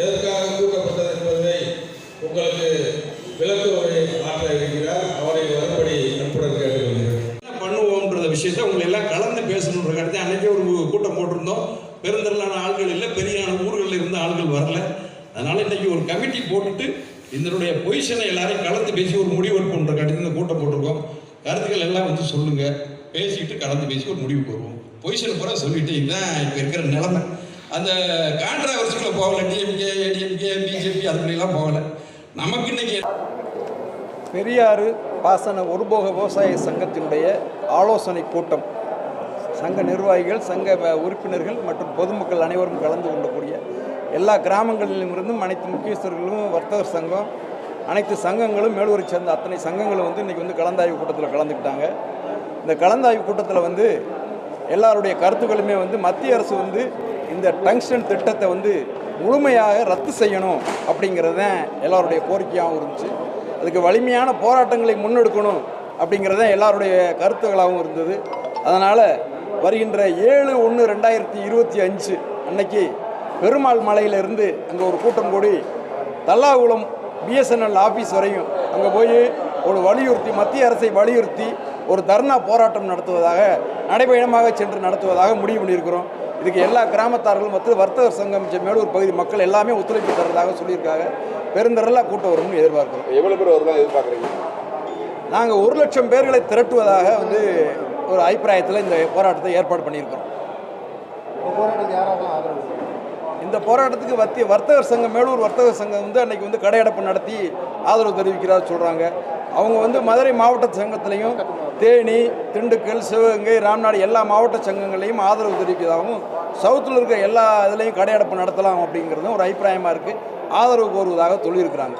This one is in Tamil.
எதற்காக கூட்டப்பட்டது என்பதை உங்களுக்கு விளக்குவதை மாற்ற இருக்கிறார். அவரை வரும்படி அன்புடன் கேட்டுக்கொள்கிறேன். என்ன பண்ணுவோம்ன்றத விஷயத்த உங்களை எல்லாம் கலந்து பேசணுன்ற கருத்தை அன்னைக்கே ஒரு கூட்டம் போட்டிருந்தோம். பெருந்திரளான ஆள்கள் இல்லை பெரிய ஊர்களில் இருந்த ஆள்கள் வரல. அதனால இன்னைக்கு ஒரு கமிட்டி போட்டுட்டு இதனுடைய பொசிஷனை எல்லாரையும் கலந்து பேசி ஒரு முடிவெடுப்புன்ற கருத்து இந்த கூட்டம் போட்டிருக்கோம். கருத்துக்கள் எல்லாம் வந்து சொல்லுங்க. பேசிட்டு கலந்து பேசி ஒரு முடிவுக்கு வருவோம் பொசிஷன் பூரா சொல்லிட்டு இதுதான் இப்போ இருக்கிற நிலைமை. அந்த கான்ட்ராவர்சிக்குள்ள போகல. டிஎம்கே ஏடிஎம்கே பிஜேபி அதுக்குள்ளெல்லாம் போகல. நமக்கு இன்னைக்கு பெரியாறு பாசன ஒருபோக விவசாய சங்கத்தினுடைய ஆலோசனை கூட்டம். சங்க நிர்வாகிகள் சங்க வ- உறுப்பினர்கள் மற்றும் பொதுமக்கள் அனைவரும் கலந்து கொள்ளக்கூடிய எல்லா கிராமங்களிலும் இருந்தும் அனைத்து முக்கியஸ்தர்களும் வர்த்தகர் சங்கம் அனைத்து சங்கங்களும் மேலூரை சேர்ந்த அத்தனை சங்கங்களும் வந்து இன்றைக்கி வந்து கலந்தாய்வு கூட்டத்தில் கலந்துக்கிட்டாங்க. இந்த கலந்தாய்வு கூட்டத்தில் வந்து எல்லாருடைய கருத்துக்களுமே வந்து மத்திய அரசு வந்து இந்த டங்ஸ்டன் திட்டத்தை வந்து முழுமையாக ரத்து செய்யணும் அப்படிங்கிறது தான் எல்லாருடைய கோரிக்கையாகவும் இருந்துச்சு. அதுக்கு வலிமையான போராட்டங்களை முன்னெடுக்கணும் அப்படிங்கிறது தான் எல்லாருடைய கருத்துக்களாகவும் இருந்தது. அதனால் வருகின்ற ஏழு ஒன்று ரெண்டாயிரத்தி இருபத்தி அஞ்சு அன்னைக்கு பெருமாள் மலையிலிருந்து அங்கே ஒரு கூட்டம் கூடி தல்லாகுளம் பிஎஸ்என்எல் ஆஃபீஸ் வரையும் அங்கே போய் ஒரு வலியுறுத்தி மத்திய அரசை வலியுறுத்தி ஒரு தர்ணா போராட்டம் நடத்துவதாக நடைபயணமாக சென்று நடத்துவதாக முடிவு பண்ணியிருக்கிறோம். இதுக்கு எல்லா கிராமத்தார்களும் மற்றும் வர்த்தகர் சங்கம் மேலூர் பகுதி மக்கள் எல்லாமே ஒத்துழைப்பு தர்றதாக சொல்லியிருக்காங்க. பெருந்திரளாக கூட்டம் வரும்னு எதிர்பார்க்கிறோம். எவ்வளவு பேர் வருதான் எதிர்பார்க்குறீங்க? நாங்கள் ஒரு லட்சம் பேர்களை திரட்டுவதாக வந்து ஒரு அபிப்பிராயத்தில் இந்த போராட்டத்தை ஏற்பாடு பண்ணியிருக்கிறோம். இந்த போராட்டத்துக்கு வத்திய வர்த்தகர் சங்கம் மேலூர் வர்த்தகர் சங்கம் வந்து அன்னைக்கு வந்து கடையடைப்பு நடத்தி ஆதரவு தெரிவிக்கிறதா சொல்கிறாங்க அவங்க வந்து மதுரை மாவட்ட சங்கத்திலையும் தேனி திண்டுக்கல் சிவகங்கை ராம்நாடு எல்லா மாவட்ட சங்கங்களையும் ஆதரவு தெரிவிக்கிறதாகவும் சவுத்தில் இருக்க எல்லா இதுலேயும் கடையடைப்பு நடத்தலாம் அப்படிங்கிறதும் ஒரு அபிப்பிராயமாக இருக்குது ஆதரவு கோருவதாக சொல்லியிருக்கிறாங்க.